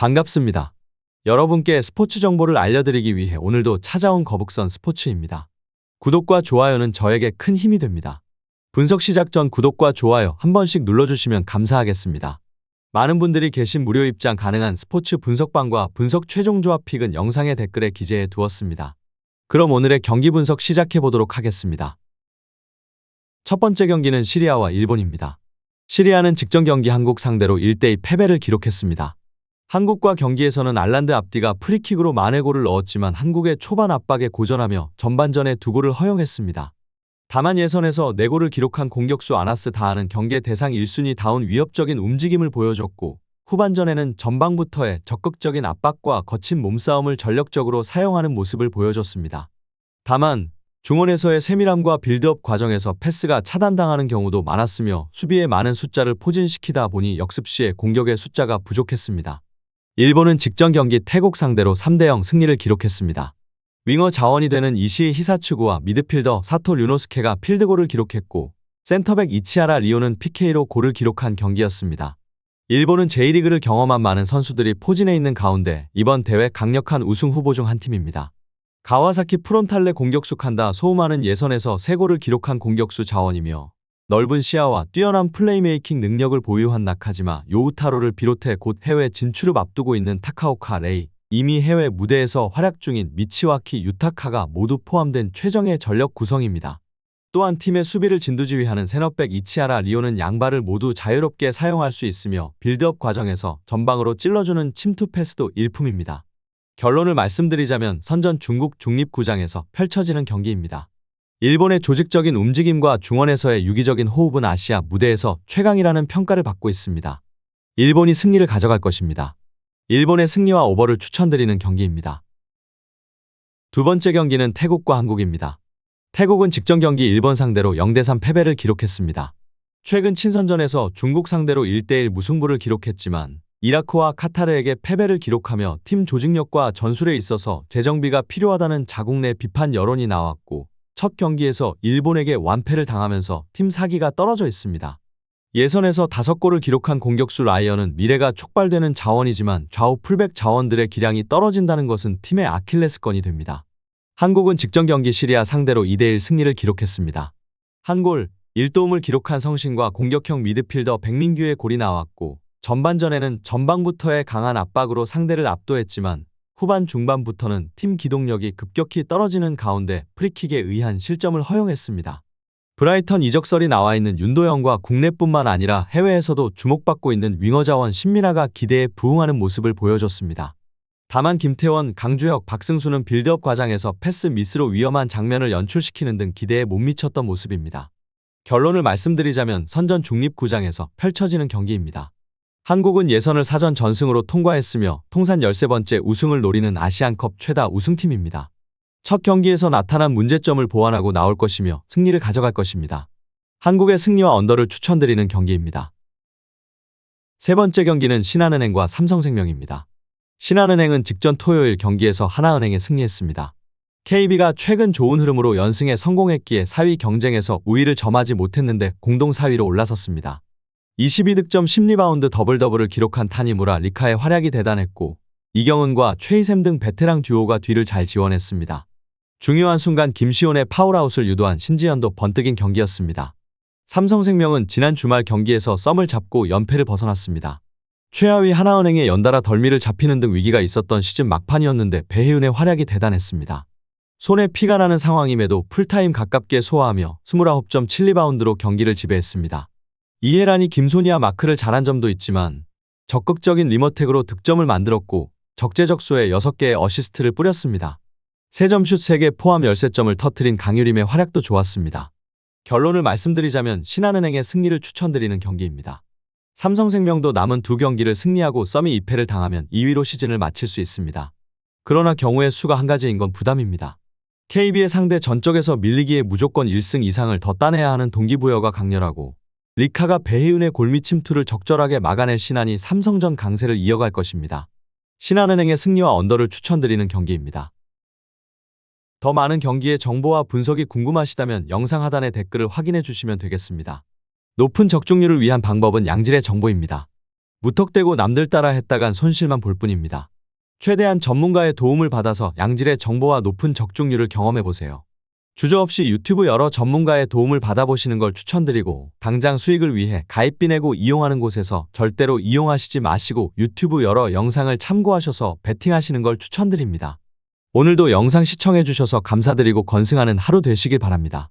반갑습니다. 여러분께 스포츠 정보를 알려드리기 위해 오늘도 찾아온 거북선 스포츠입니다. 구독과 좋아요는 저에게 큰 힘이 됩니다. 분석 시작 전 구독과 좋아요 한 번씩 눌러주시면 감사하겠습니다. 많은 분들이 계신 무료 입장 가능한 스포츠 분석방과 분석 최종 조합 픽은 영상의 댓글에 기재해 두었습니다. 그럼 오늘의 경기 분석 시작해 보도록 하겠습니다. 첫 번째 경기는 시리아와 일본입니다. 시리아는 직전 경기 한국 상대로 1대2 패배를 기록했습니다. 한국과 경기에서는 알란드 앞디가 프리킥으로 만회골을 넣었지만 한국의 초반 압박에 고전하며 전반전에 두 골을 허용했습니다. 다만 예선에서 4골을 기록한 공격수 아나스 다하는 경계 대상 1순위 다운 위협적인 움직임을 보여줬고 후반전에는 전방부터의 적극적인 압박과 거친 몸싸움을 전력적으로 사용하는 모습을 보여줬습니다. 다만 중원에서의 세밀함과 빌드업 과정에서 패스가 차단당하는 경우도 많았으며 수비의 많은 숫자를 포진시키다 보니 역습 시에 공격의 숫자가 부족했습니다. 일본은 직전 경기 태국 상대로 3대0 승리를 기록했습니다. 윙어 자원이 되는 이시 히사츠구와 미드필더 사토 류노스케가 필드골을 기록했고 센터백 이치하라 리오는 PK로 골을 기록한 경기였습니다. 일본은 J리그를 경험한 많은 선수들이 포진해 있는 가운데 이번 대회 강력한 우승 후보 중 한 팀입니다. 가와사키 프론탈레 공격수 칸다 소우마는 예선에서 3골을 기록한 공격수 자원이며 넓은 시야와 뛰어난 플레이메이킹 능력을 보유한 나카지마 요우타로를 비롯해 곧 해외 진출을 앞두고 있는 타카오카 레이, 이미 해외 무대에서 활약 중인 미치와키 유타카가 모두 포함된 최정의 전력 구성입니다. 또한 팀의 수비를 진두지휘하는 세너백 이치아라 리오는 양발을 모두 자유롭게 사용할 수 있으며 빌드업 과정에서 전방으로 찔러주는 침투 패스도 일품입니다. 결론을 말씀드리자면 선전 중국 중립구장에서 펼쳐지는 경기입니다. 일본의 조직적인 움직임과 중원에서의 유기적인 호흡은 아시아 무대에서 최강이라는 평가를 받고 있습니다. 일본이 승리를 가져갈 것입니다. 일본의 승리와 오버를 추천드리는 경기입니다. 두 번째 경기는 태국과 한국입니다. 태국은 직전 경기 일본 상대로 0대3 패배를 기록했습니다. 최근 친선전에서 중국 상대로 1대1 무승부를 기록했지만 이라크와 카타르에게 패배를 기록하며 팀 조직력과 전술에 있어서 재정비가 필요하다는 자국 내 비판 여론이 나왔고 첫 경기에서 일본에게 완패를 당하면서 팀 사기가 떨어져 있습니다. 예선에서 5골을 기록한 공격수 라이언은 미래가 촉발되는 자원이지만 좌우 풀백 자원들의 기량이 떨어진다는 것은 팀의 아킬레스건이 됩니다. 한국은 직전 경기 시리아 상대로 2대1 승리를 기록했습니다. 한 골, 1도움을 기록한 성신과 공격형 미드필더 백민규의 골이 나왔고 전반전에는 전방부터의 강한 압박으로 상대를 압도했지만 후반 중반부터는 팀 기동력이 급격히 떨어지는 가운데 프리킥에 의한 실점을 허용했습니다. 브라이턴 이적설이 나와 있는 윤도영과 국내뿐만 아니라 해외에서도 주목받고 있는 윙어 자원 신민아가 기대에 부응하는 모습을 보여줬습니다. 다만 김태원, 강주혁, 박승수는 빌드업 과정에서 패스 미스로 위험한 장면을 연출시키는 등 기대에 못 미쳤던 모습입니다. 결론을 말씀드리자면 선전 중립구장에서 펼쳐지는 경기입니다. 한국은 예선을 사전 전승으로 통과했으며 통산 13번째 우승을 노리는 아시안컵 최다 우승팀입니다. 첫 경기에서 나타난 문제점을 보완하고 나올 것이며 승리를 가져갈 것입니다. 한국의 승리와 언더를 추천드리는 경기입니다. 세 번째 경기는 신한은행과 삼성생명입니다. 신한은행은 직전 토요일 경기에서 하나은행에 승리했습니다. KB가 최근 좋은 흐름으로 연승에 성공했기에 4위 경쟁에서 우위를 점하지 못했는데 공동 4위로 올라섰습니다. 22득점 10리바운드 더블 더블을 기록한 타니무라 리카의 활약이 대단했고 이경은과 최희샘 등 베테랑 듀오가 뒤를 잘 지원했습니다. 중요한 순간 김시온의 파울아웃을 유도한 신지현도 번뜩인 경기였습니다. 삼성생명은 지난 주말 경기에서 썸을 잡고 연패를 벗어났습니다. 최하위 하나은행에 연달아 덜미를 잡히는 등 위기가 있었던 시즌 막판이었는데 배혜은의 활약이 대단했습니다. 손에 피가 나는 상황임에도 풀타임 가깝게 소화하며 29점 7리바운드로 경기를 지배했습니다. 이해란이 김소니와 마크를 잘한 점도 있지만 적극적인 리머텍으로 득점을 만들었고 적재적소에 6개의 어시스트를 뿌렸습니다. 3점슛 3개 포함 13점을 터트린 강유림의 활약도 좋았습니다. 결론을 말씀드리자면 신한은행의 승리를 추천드리는 경기입니다. 삼성생명도 남은 두 경기를 승리하고 썸이 2패를 당하면 2위로 시즌을 마칠 수 있습니다. 그러나 경우의 수가 한 가지인 건 부담입니다. KB의 상대 전적에서 밀리기에 무조건 1승 이상을 더 따내야 하는 동기부여가 강렬하고 리카가 배희운의 골밑 침투를 적절하게 막아낼 신한이 삼성전 강세를 이어갈 것입니다. 신한은행의 승리와 언더를 추천드리는 경기입니다. 더 많은 경기의 정보와 분석이 궁금하시다면 영상 하단의 댓글을 확인해 주시면 되겠습니다. 높은 적중률을 위한 방법은 양질의 정보입니다. 무턱대고 남들 따라 했다간 손실만 볼 뿐입니다. 최대한 전문가의 도움을 받아서 양질의 정보와 높은 적중률을 경험해 보세요. 주저없이 유튜브 여러 전문가의 도움을 받아보시는 걸 추천드리고 당장 수익을 위해 가입비 내고 이용하는 곳에서 절대로 이용하시지 마시고 유튜브 여러 영상을 참고하셔서 베팅하시는 걸 추천드립니다. 오늘도 영상 시청해 주셔서 감사드리고 건승하는 하루 되시길 바랍니다.